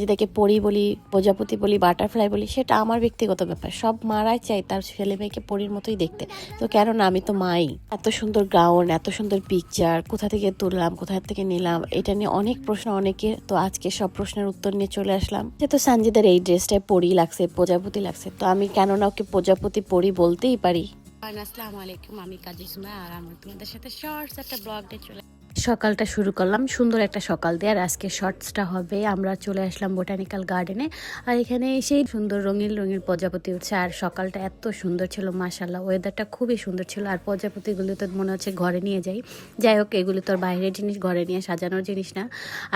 যেটাকে পরি বলি, প্রজাপতি বলি, বাটারফ্লাই বলি, সেটা আমার ব্যক্তিগত ব্যাপার। সব মারাই চাই তার ছেলে মেয়েকে পরির মতোই দেখতে। তো কেন না আমি তো মাই। এত সুন্দর গ্রাউন্ড এত সুন্দর পিকচার কোথা থেকে তুললাম, কোথা থেকে নিলাম, এটা নিয়ে অনেক প্রশ্ন অনেকে, তো আজকে সব প্রশ্নের উত্তর নিয়ে চলে আসলাম। যেহেতু সানজিদের এই ড্রেসটায় পরি লাগছে, প্রজাপতি লাগছে। তো আমি কেন না ওকে প্রজাপতি পরি বলতেই পারি। আসসালামু আলাইকুম, আমি কাজী সুমা আর আমি তোমাদের সাথে শর্টস একটা ব্লগ ডে চলে সকালটা শুরু করলাম। সুন্দর একটা সকাল দিয়ে আর আজকে শর্টসটা হবে। আমরা চলে আসলাম বোটানিক্যাল গার্ডেনে আর এখানে সেই সুন্দর রঙিন রঙিন প্রজাপতি উঠছে। আর সকালটা এত সুন্দর ছিল মাসাল্লাহ ওয়েদারটা খুবই সুন্দর ছিল। আর প্রজাপতিগুলো তো মনে হচ্ছে ঘরে নিয়ে যাই। যাই হোক, এগুলো তো আর বাইরের জিনিস, ঘরে নিয়ে সাজানোর জিনিস না।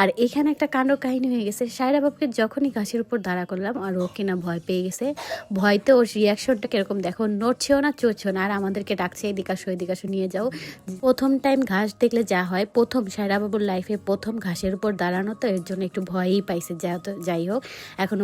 আর এখানে একটা কাণ্ড কাহিনী হয়ে গেছে। সায়রা বাবুকে যখনই ঘাসের উপর দাঁড়া করলাম, আর ও কিনা ভয় পেয়ে গেছে। ভয়তে ওর রিয়াকশনটা কীরকম দেখো, নড়ছেও না, চড়ছেও না। আর আমাদেরকে ডাকছে, এদিকে আসো এদিকে আসো, নিয়ে যাও। প্রথম টাইম ঘাস দেখলে যা হয় প্রথম সায়রা বাবুর লাইফে প্রথম ঘাসের উপর দাঁড়ানো তো এর জন্য একটু ভয়ই পাইছে যাই হোক এখন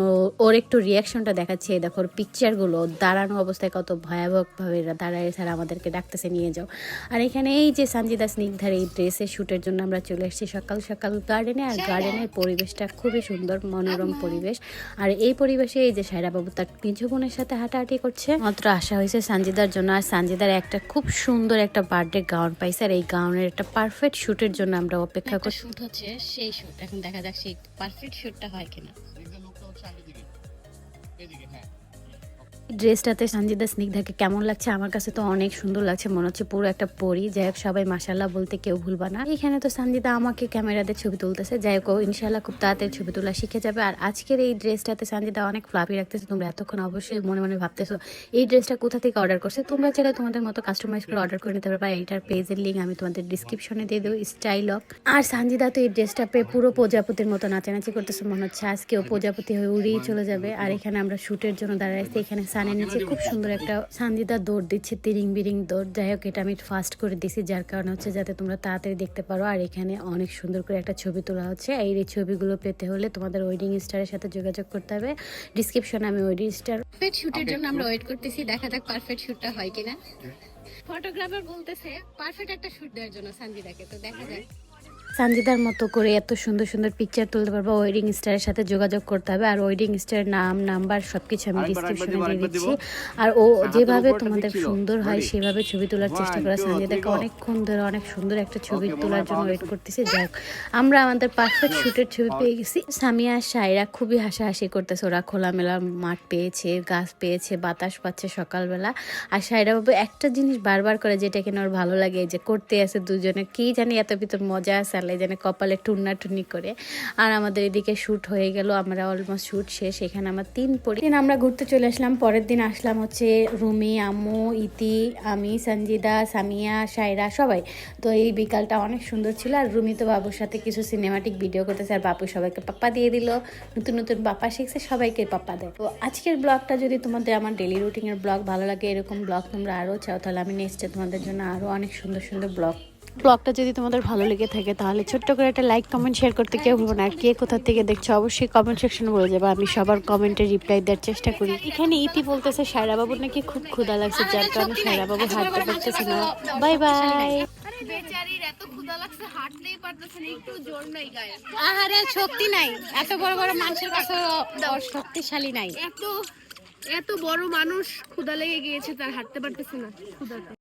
ওর একটু রিয়াকশনটা দেখাচ্ছে এই দেখো ওর পিকচারগুলো দাঁড়ানো অবস্থায় কত ভয়াবহভাবে দাঁড়ায় স্যার আমাদেরকে ডাকতেছে নিয়ে যাও। আর এখানে এই যে সঞ্জিদা স্নিগ্ধার এই ড্রেসের শ্যুটের জন্য আমরা চলে এসেছি সকাল সকাল গার্ডেনে আর গার্ডেনের পরিবেশটা খুবই সুন্দর মনোরম পরিবেশ। আর এই পরিবেশে এই যে সায়রা বাবু তার নিজ বোনের সাথে হাঁটাহাঁটি করছে। মাত্র আসা হয়েছে সানজিদার জন্য আর সানজিদার একটা খুব সুন্দর একটা বার্থডে গাউন পাইছে আর এই গাউনের একটা পারফেক্ট শুটের জন্য আমরা অপেক্ষা করছি শুট হচ্ছে সেই শুট এখন দেখা যাক সেই পারফেক্ট শুটটা হয় কিনা। ড্রেসটাতে সঞ্জিদা স্নিগ্ধাকে কেমন লাগছে? আমার কাছে তো অনেক সুন্দর লাগছে। মনে হচ্ছে পুরো একটা পরি। যাই হোক, সবাই মাসাল্লাহ বলতে কেউ ভুলবা না। এখানে তো সঞ্জিদা আমাকে ক্যামেরাতে ছবি তুলতেছে। যাই হোক ইনশাল্লাহ খুব তাড়াতাড়ি ছবি তোলা শিখে যাবে। আর আজকের এই ড্রেসটাতে সঞ্জিদা অনেক ফ্লাপি রাখতেছে। তোমরা এতক্ষণ অবশ্যই মনে মনে ভাবতেছো, এই ড্রেসটা কোথা থেকে অর্ডার করছে? তোমরা চাইলে তোমাদের মতো কাস্টমাইজ করে অর্ডার করে নিতে পারবে। এইটার পেজের লিঙ্ক আমি তোমাদের ডিসক্রিপশনে দিয়ে দেবো স্টাইল অফ আর সঞ্জিদা তো এই ড্রেসটা পেয়ে পুরো প্রজাপতির মতো নাচানাচি করতেছে। মনে হচ্ছে আজকেও প্রজাপতি হয়ে উড়িয়ে চলে যাবে। আর এখানে আমরা শুটের জন্য দাঁড়াই আছি। এখানে সানের নিচে খুব সুন্দর একটা সানজিদা দৌড় দিচ্ছে তিরিং বিরিং দৌড়। যাই হোক এটা আমি ফাস্ট করে দিছি যার কারণে হচ্ছে যাতে তোমরা তাড়াতাড়ি দেখতে পারো। আর এখানে অনেক সুন্দর করে একটা ছবি তোলা হচ্ছে। এই ছবিগুলো পেতে হলে তোমাদের ওয়েডিং স্টারের সাথে যোগাযোগ করতে হবে। ডিসক্রিপশনে আমি ওয়েডিং স্টার পারফেক্ট শুটের জন্য আমরা ওয়েট করতেছি। দেখা যাক পারফেক্ট শুটটা হয় কিনা। ফটোগ্রাফার বলতেছে পারফেক্ট একটা শুট দেওয়ার জন্য সঞ্জিদাকে তো দেখা যাক। সানজিদার মতো করে এত সুন্দর সুন্দর পিকচার তুলতে পারব ওয়েডিং স্টারের সাথে যোগাযোগ করতে হবে আর ওয়েডিং স্টারের নাম নাম্বার সবকিছু আমি ডিসক্রিপশনে দিয়ে দিচ্ছি। আর ও যেভাবে তোমাদের সুন্দর হয় সেভাবে ছবি তোলার চেষ্টা করা সানজিদাকে অনেকক্ষণ ধরে অনেক সুন্দর একটা ছবি তোলার জন্য ওয়েট করতেছি। যাই আমরা আমাদের পারফেক্ট শুটের ছবি পেয়ে গেছি। সামিয়া আর সাইরা খুবই হাসাহাসি করতেছে। ওরা খোলামেলা মাঠ পেয়েছে গাছ পেয়েছে বাতাস পাচ্ছে সকালবেলা। আর সাইরা বাবু একটা জিনিস বারবার করে যেটা কিনা ওর ভালো লাগে যে করতে আছে দুজনে কি জানি এত ভিতর মজা আছে আল্লাহ জানে কপালে টুন্না টুন্নি করে। আর আমাদের এদিকে শ্যুট হয়ে গেল, আমরা অলমোস্ট শ্যুট শেষ, এখানে আমার তিন পরি। দিন আমরা ঘুরতে চলে আসলাম, পরের দিন আসলাম হচ্ছে রুমি, আম্মু, ইতি, আমি, সঞ্জিদা, সামিয়া সাইরা সবাই। তো এই বিকালটা অনেক সুন্দর ছিল, আর রুমি তো বাবুর সাথে কিছু সিনেমাটিক ভিডিও করতেছে, আর বাবু সবাইকে পাপ্পা দিয়ে দিল। নতুন নতুন পাপ্পা শিখছে, সবাইকে পাপ্পা দেয়। তো আজকের ব্লগটা যদি তোমাদের আমার ডেলি রুটিনের ব্লগ ভালো লাগে, এরকম ব্লগ তোমরা আরও চাও, তাহলে আমি নেক্সটে তোমাদের জন্য আরও অনেক সুন্দর সুন্দর ব্লগ ব্লগটা যদি তোমাদের ভালো লেগে থাকে তাহলে ছোট্ট করে একটা লাইক কমেন্ট শেয়ার করতে কেউ ভুলবো না। আর কে কোথা থেকে দেখছ অবশ্যই কমেন্ট সেকশনে বলে যাবে। আমি সবার কমেন্টে রিপ্লাই দেওয়ার চেষ্টা করি। এখানে ইতি বলতেছে সায়রা বাবুর নাকি খুব ক্ষুধা লাগছে যার কারণে সায়রা বাবু হাঁটতে পারতেছে না। বাই বাই এত লাগছে হাঁটতেই পারতেছে না একটু জোর নাই আহারে শক্তি নাই। এত বড় বড় মানুষের কাছে শক্তিশালী নাই। এত এত বড় মানুষ ক্ষুদা লেগে গিয়েছে তার হাঁটতে পারতেছে না ক্ষুধাতে